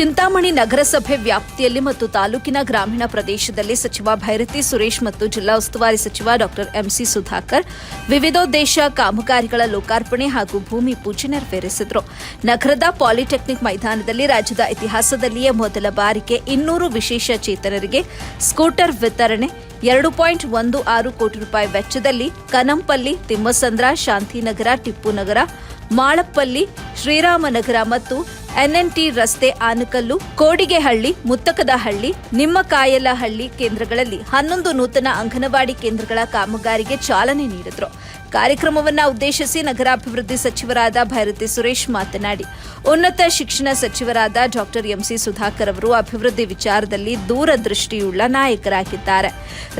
ಚಿಂತಾಮಣಿ ನಗರಸಭೆ ವ್ಯಾಪ್ತಿಯಲ್ಲಿ ಮತ್ತು ತಾಲೂಕಿನ ಗ್ರಾಮೀಣ ಪ್ರದೇಶದಲ್ಲಿ ಸಚಿವ ಭೈರತಿ ಸುರೇಶ್ ಮತ್ತು ಜಿಲ್ಲಾ ಉಸ್ತುವಾರಿ ಸಚಿವ ಡಾಕ್ಟರ್ ಎಂಸಿ ಸುಧಾಕರ್ ವಿವಿಧೋದ್ದೇಶ ಕಾಮಗಾರಿಗಳ ಲೋಕಾರ್ಪಣೆ ಹಾಗೂ ಭೂಮಿ ಪೂಜೆ ನೆರವೇರಿಸಿದರು. ನಗರದ ಪಾಲಿಟೆಕ್ನಿಕ್ ಮೈದಾನದಲ್ಲಿ ರಾಜ್ಯದ ಇತಿಹಾಸದಲ್ಲಿಯೇ ಮೊದಲ ಬಾರಿಗೆ ಇನ್ನೂರು ವಿಶೇಷ ಚೇತನರಿಗೆ ಸ್ಕೂಟರ್ ವಿತರಣೆ, ಎರಡು ಪಾಯಿಂಟ್ ಒಂದು ಆರು ಕೋಟಿ ರೂಪಾಯಿ ವೆಚ್ಚದಲ್ಲಿ ಕನಂಪಲ್ಲಿ, ತಿಮ್ಮಸಂದ್ರ, ಶಾಂತಿನಗರ, ಟಿಪ್ಪುನಗರ, ಮಾಳಪ್ಪಲ್ಲಿ, ಶ್ರೀರಾಮನಗರ ಮತ್ತು ಎನ್ಎನ್ಟಿ ರಸ್ತೆ ಆನಕಲ್ಲು ಕೋಡಿಗೆಹಳ್ಳಿ ಮುತ್ತಕದಹಳ್ಳಿ ನಿಮ್ಮಕಾಯಲಹಳ್ಳಿ ಕೇಂದ್ರಗಳಲ್ಲಿ ಹನ್ನೊಂದು ನೂತನ ಅಂಗನವಾಡಿ ಕೇಂದ್ರಗಳ ಕಾಮಗಾರಿಗೆ ಚಾಲನೆ ನೀಡಿದರು. ಕಾರ್ಯಕ್ರಮವನ್ನು ಉದ್ದೇಶಿಸಿ ನಗರಾಭಿವೃದ್ಧಿ ಸಚಿವರಾದ ಭೈರತಿ ಸುರೇಶ್ ಮಾತನಾಡಿ. ಉನ್ನತ ಶಿಕ್ಷಣ ಸಚಿವರಾದ ಡಾಕ್ಟರ್ ಎಂಸಿ ಸುಧಾಕರ್ ಅವರು ಅಭಿವೃದ್ಧಿ ವಿಚಾರದಲ್ಲಿ ದೂರದೃಷ್ಟಿಯುಳ್ಳ ನಾಯಕರಾಗಿದ್ದಾರೆ.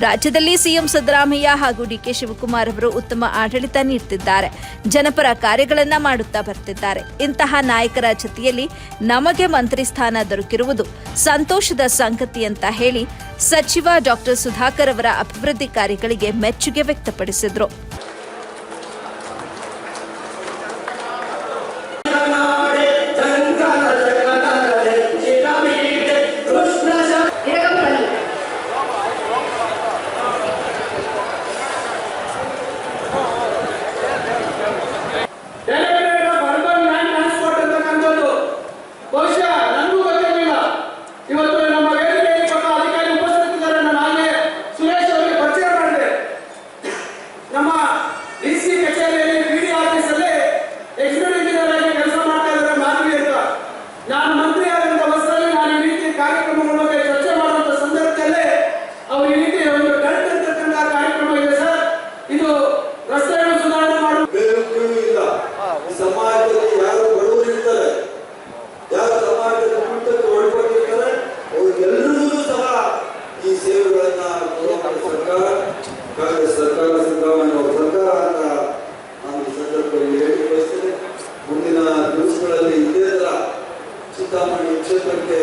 ರಾಜ್ಯದಲ್ಲಿ ಸಿಎಂ ಸಿದ್ದರಾಮಯ್ಯ ಹಾಗೂ ಡಿಕೆ ಶಿವಕುಮಾರ್ ಅವರು ಉತ್ತಮ ಆಡಳಿತ ನೀಡುತ್ತಿದ್ದಾರೆ ಜನಪರ ಕಾರ್ಯಗಳನ್ನು ಮಾಡುತ್ತಾ ಬರ್ತಿದ್ದಾರೆ. ಇಂತಹ ನಾಯಕರ ಜತೆಯಲ್ಲಿ ನಮಗೆ ಮಂತ್ರಿ ಸ್ಥಾನ ದೊರಕಿರುವುದು ಸಂತೋಷದ ಸಂಗತಿ ಅಂತ ಹೇಳಿ ಸಚಿವ ಡಾಕ್ಟರ್ ಸುಧಾಕರ್ ಅವರ ಅಭಿವೃದ್ಧಿ ಕಾರ್ಯಗಳಿಗೆ ಮೆಚ್ಚುಗೆ ವ್ಯಕ್ತಪಡಿಸಿದರು. ನಾನು ಈ ಕಾರ್ಯಕ್ರಮಗಳ ಬಗ್ಗೆ ಚರ್ಚೆ ಮಾಡುವಂತ ಸಂದರ್ಭದಲ್ಲಿ ಅವರು ಈ ರೀತಿ ಒಂದು ಕಾರ್ಯಕ್ರಮ ಇದೆ ಸರ್. ಇದು ರಸ್ತೆಯನ್ನು ಸುಧಾರಣೆ ಮಾಡುವ ಇಲ್ಲ. ಈ ಸಮಾಜದಲ್ಲಿ ಯಾರು ಬಡವರಿರ್ತಾರೆ ಯಾರು ಸಮಾಜದ ಕುಟುಂಬಕ್ಕೆ ಒಳಪಟ್ಟಿರ್ತಾರೆ ಅವ್ರಿಗೆಲ್ಲರಿಗೂ ಸಹ ಈ ಸೇವೆಗಳನ್ನ ಸರ್ಕಾರ, ಕಾಂಗ್ರೆಸ್ ಸರ್ಕಾರ, ಸಿದ್ದರಾಮಯ್ಯ ಅಂತ ನಾನು ಈ ಸಂದರ್ಭದಲ್ಲಿ ಹೇಳಿ ಬಯಸ್ತೇನೆ. ಮುಂದಿನ ದಿವಸಗಳಲ್ಲಿ ಇದೇ ತರ ಚಿಂತಾಮಣಿ ಕ್ಷೇತ್ರಕ್ಕೆ